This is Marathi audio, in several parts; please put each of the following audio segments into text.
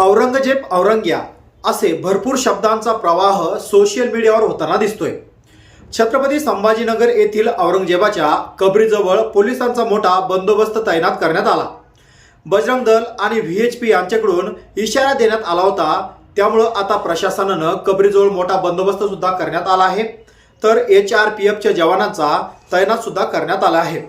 औरंगजेब औरंग्या असे भरपूर शब्दांचा प्रवाह सोशल मीडियावर होताना दिसतोय. छत्रपती संभाजीनगर येथील औरंगजेबाच्या कबरीजवळ पोलिसांचा मोठा बंदोबस्त तैनात करण्यात आला. बजरंग दल आणि व्ही एच पी यांच्याकडून इशारा देण्यात आला होता. त्यामुळं आता प्रशासनानं कबरीजवळ मोठा बंदोबस्त सुद्धा करण्यात आला आहे. तर एच आर पी एफच्या जवानांचा तैनात सुद्धा करण्यात आला आहे.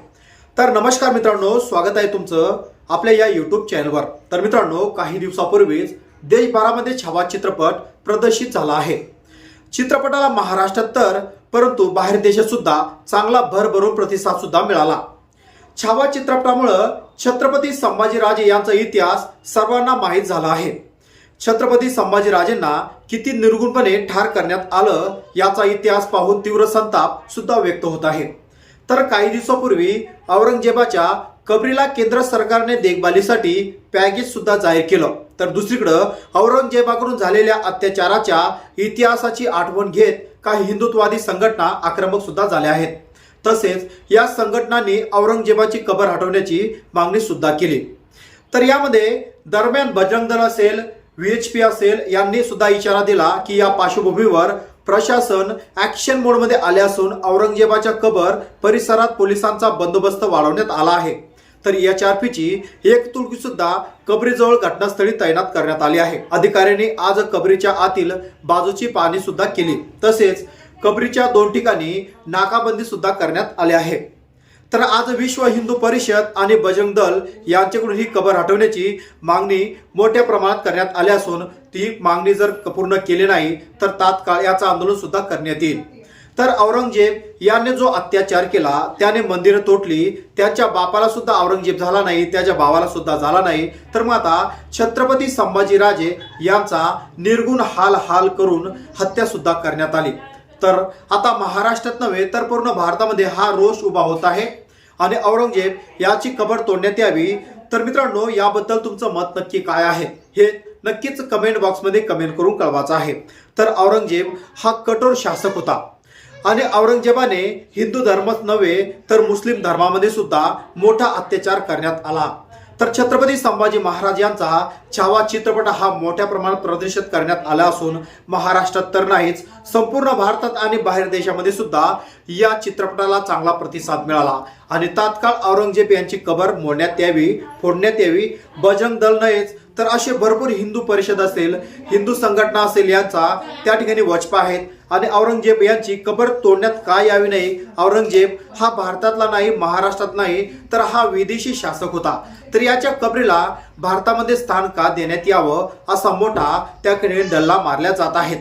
तर नमस्कार मित्रांनो स्वागत आहे तुमचं आपल्या या यूट्यूब चॅनलवर तर मित्रांनो काही दिवसापूर्वीच देशभरामध्ये छावा चित्रपट प्रदर्शित झाला आहे. चित्रपटाला महाराष्ट्रात तर परंतु बाहेर देशात सुद्धा चांगला भरभरून प्रतिसाद सुद्धा मिळाला. छावा चित्रपटामुळं छत्रपती संभाजीराजे यांचा इतिहास सर्वांना माहीत झाला आहे. छत्रपती संभाजीराजेंना किती निर्गुणपणे ठार करण्यात आलं याचा इतिहास पाहून तीव्र संताप सुद्धा व्यक्त होत आहे. तर काही दिवसापूर्वी औरंगजेबाच्या कबरीला केंद्र सरकारने देखभालीसाठी पॅकेज सुद्धा जाहीर केलं. तर दुसरीकडं औरंगजेबाकडून झालेल्या अत्याचाराच्या इतिहासाची आठवण घेत काही हिंदुत्ववादी संघटना आक्रमक सुद्धा झाल्या आहेत. तसेच या संघटनांनी औरंगजेबाची कबर हटवण्याची मागणी सुद्धा केली. तर यामध्ये दरम्यान बजरंग दल असेल व्ही एच पी असेल यांनी सुद्धा इशारा दिला की या पार्श्वभूमीवर प्रशासन ऍक्शन मोडमध्ये आले असून औरंगजेबाच्या कबर परिसरात पोलिसांचा बंदोबस्त वाढवण्यात आला आहे. तर एच आर पीची एक तुळकी सुद्धा कबरीजवळ घटनास्थळी तैनात करण्यात आली आहे. अधिकाऱ्यांनी आज कबरीच्या आतील बाजूची पाहणी सुद्धा केली. तसेच कबरीच्या दोन ठिकाणी नाकाबंदी सुद्धा करण्यात आली आहे. तर आज विश्व हिंदू परिषद आणि बजरंग दल यांच्याकडून ही कबर हटवण्याची मागणी मोठ्या प्रमाणात करण्यात आली असून ती मागणी जर पूर्ण केली नाही तर तात्काळ याचं आंदोलन सुद्धा करण्यात येईल. तर औरंगजेब याने जो अत्याचार केला त्याने मंदिरं तोडली त्याच्या बापाला सुद्धा औरंगजेब झाला नाही त्याच्या भावाला सुद्धा झाला नाही. तर मग आता छत्रपती संभाजीराजे यांचा निर्गुण हाल हाल करून हत्या सुद्धा करण्यात आली. तर आता महाराष्ट्रात नव्हे तर पूर्ण भारतामध्ये हा रोष उभा होत आहे. आणि औरंगजेब याची कबर तोडण्यात यावी. तर मित्रांनो याबद्दल तुमचं मत नक्की काय आहे? हे नक्कीच कमेंट बॉक्समध्ये कमेंट करून कळवायचं आहे. तर औरंगजेब हा कठोर शासक होता. आणि औरंगजेबाने हिंदू धर्मच नव्हे तर मुस्लिम धर्मामध्ये सुद्धा मोठा अत्याचार करण्यात आला. तर छत्रपती संभाजी महाराज यांचा छावा चित्रपट हा मोठ्या प्रमाणात प्रदर्शित करण्यात आला असून महाराष्ट्रात तर नाहीच संपूर्ण भारतात आणि बाहेर देशामध्ये सुद्धा या चित्रपटाला चांगला प्रतिसाद मिळाला. आणि तात्काळ औरंगजेब यांची कबर मोडण्यात यावी फोडण्यात यावी बजरंग दल नाहीच तर असे भरपूर हिंदू परिषद असेल हिंदू संघटना असेल यांचा त्या ठिकाणी वचपा आहेत. आणि औरंगजेब यांची कबर तोडण्यात का यावी नाही? औरंगजेब हा भारतातला नाही महाराष्ट्रात नाही तर हा विदेशी शासक होता. तर याच्या कबरीला भारतामध्ये स्थान का देण्यात यावं असा मोठा त्या ठिकाणी डल्ला मारल्या जात आहेत.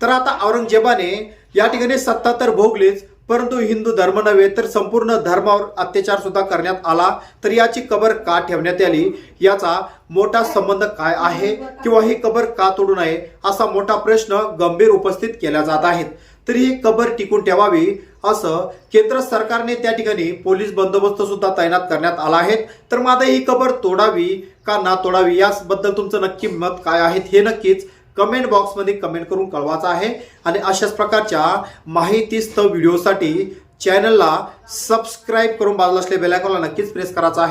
तर आता औरंगजेबाने या ठिकाणी सत्ता तर भोगलीच परंतु हिंदू धर्म नव्हे तर संपूर्ण धर्मावर अत्याचार सुद्धा करण्यात आला. तर याची कबर का ठेवण्यात आली? याचा मोठा संबंध काय आहे? किंवा ही कबर का तोडू नये? असा मोठा प्रश्न गंभीर उपस्थित केला जात आहेत. तर ही कबर टिकून ठेवावी असं केंद्र सरकारने त्या ठिकाणी पोलीस बंदोबस्त सुद्धा तैनात करण्यात आला आहे. तर माझा ही कबर तोडावी का ना तोडावी? याबद्दल तुमचं नक्की मत काय आहे? हे नक्कीच कमेंट बॉक्समध्ये कमेंट करून कळवायचं आहे. आणि अशाच प्रकारच्या माहितीस्तव व्हिडिओसाठी चॅनलला सबस्क्राईब करून बाजूला असलेल्या बेलायकॉनला नक्कीच प्रेस करायचा आहे.